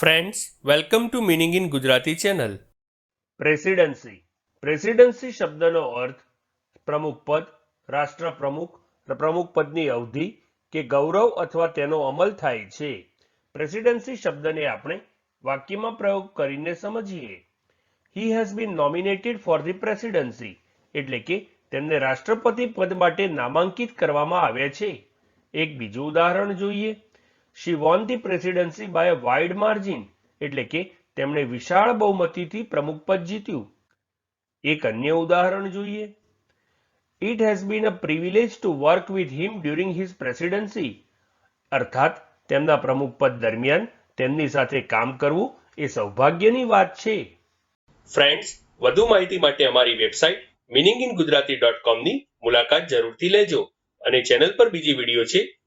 Friends welcome to meaning in Gujarati channel presidency presidency શબ્દનો અર્થ પ્રમુખ પદ, રાષ્ટ્રપ્રમુખ પ્રમુખ પદની અવધિ કે ગૌરવ અથવા તેનો અમલ થાય છે. પ્રેસિડેન્સી શબ્દને આપણે વાક્યમાં પ્રયોગ કરીને સમજીએ. He has been nominated for the presidency એટલે કે તેમને રાષ્ટ્રપતિ પદ માટે નામાંકિત કરવામાં આવ્યા છે. એક બીજું ઉદાહરણ જોઈએ. She won the presidency by wide margin એટલે કે તેમણે વિશાળ બહુમતીથી પ્રમુખ પદ જીત્યું. એક અન્ય ઉદાહરણ જોઈએ. It has been a privilege to work with him during his presidency અર્થાત, તેમના પ્રમુખ પદ દરમિયાન તેમની સાથે કામ કરવું એ સૌભાગ્યની વાત છે. ફ્રેન્ડ્સ વધુ માહિતી માટે અમારી website meaning in Gujarati dot કોમની મુલાકાત જરૂરથી લેજો અને ચેનલ પર બીજી વીડિયો છે